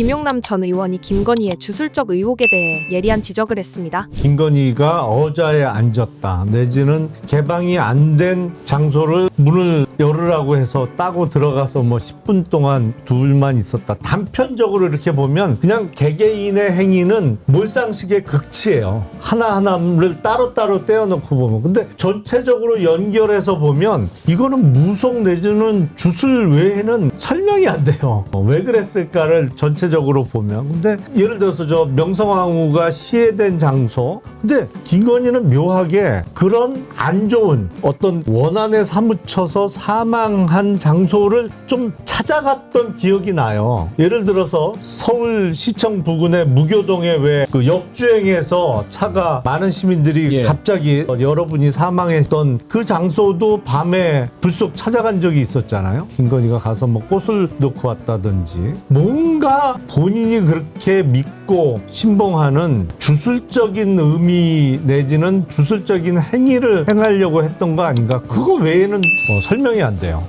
김용남 전 의원이 김건희의 주술적 의혹에 대해 예리한 지적을 했습니다. 김건희가 어자에 앉았다. 내지는 개방이 안 된 장소를 문을 열으라고 해서 따고 들어가서 뭐 10분 동안 둘만 있었다. 단편적으로 이렇게 보면 그냥 개개인의 행위는 몰상식의 극치예요. 하나하나를 따로따로 떼어놓고 보면. 근데 전체적으로 연결해서 보면 이거는 무속 내지는 주술 외에는 설명이 안 돼요. 어, 왜 그랬을까를 전체 적으로 보면 근데 예를 들어서 저 명성황후가 시해된 장소 근데 김건희는 묘하게 그런 안 좋은 어떤 원한에 사무쳐서 사망한 장소를 좀 찾아갔던 기억이 나요. 예를 들어서 서울시청 부근의 무교동에 왜 그 역주행해서 차가 많은 시민들이 예. 갑자기 여러분이 사망했던 그 장소도 밤에 불쑥 찾아간 적이 있었잖아요. 김건희가 가서 뭐 꽃을 놓고 왔다든지 뭔가 본인이 그렇게 믿고 신봉하는 주술적인 의미 내지는 주술적인 행위를 행하려고 했던 거 아닌가? 그거 외에는 뭐 설명이 안 돼요.